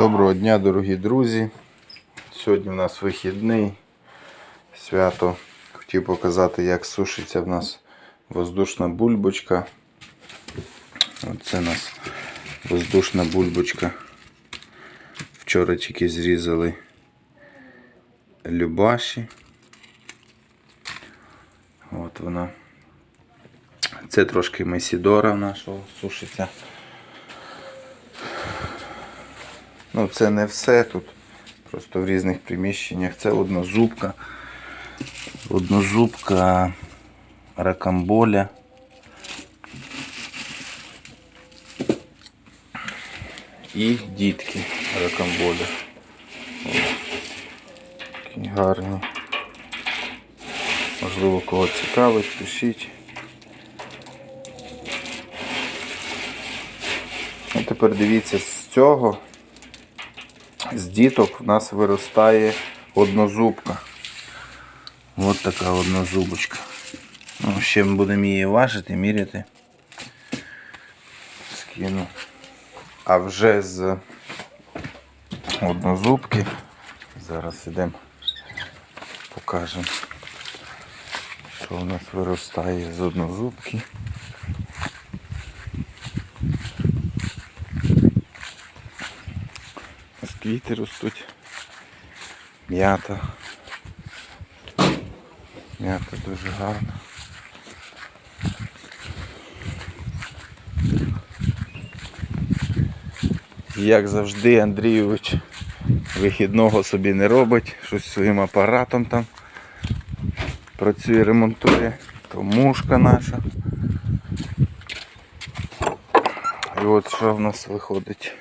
Доброго дня, дорогі друзі. Сьогодні в нас вихідний свято. Хотів показати, як сушиться в нас воздушна бульбочка. Оце у нас воздушна бульбочка. Вчора тільки зрізали любаші. От вона. Це трошки месідора нашого сушиться. Ну, це не все тут. Просто в різних приміщеннях. Це однозубка. Однозубка ракамболя. І дітки ракамболя. Такі гарні. Можливо, кого цікавить, пишіть. А тепер дивіться, з цього з діток в нас виростає однозубка. Ось така однозубочка. Ну, ще ми будемо її важити, міряти. Скину. А вже з однозубки. Зараз ідемо, покажемо, що у нас виростає з однозубки. Квіти ростуть. М'ята. М'ята дуже гарна. Як завжди, Андрійович вихідного собі не робить, щось своїм апаратом там працює, ремонтує. То мушка наша. І от що в нас виходить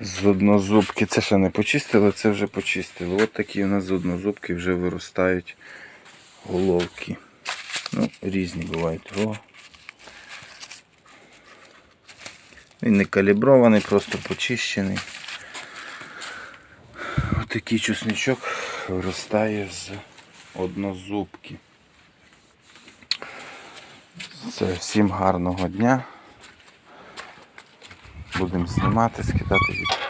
з однозубки. Це ще не почистили, це вже почистили. От такі у нас з однозубки вже виростають головки. Ну, різні бувають. О. Він не калібрований, просто почищений. Отакий чесничок виростає з однозубки. Це всім гарного дня. Будемо знімати, скидати відео.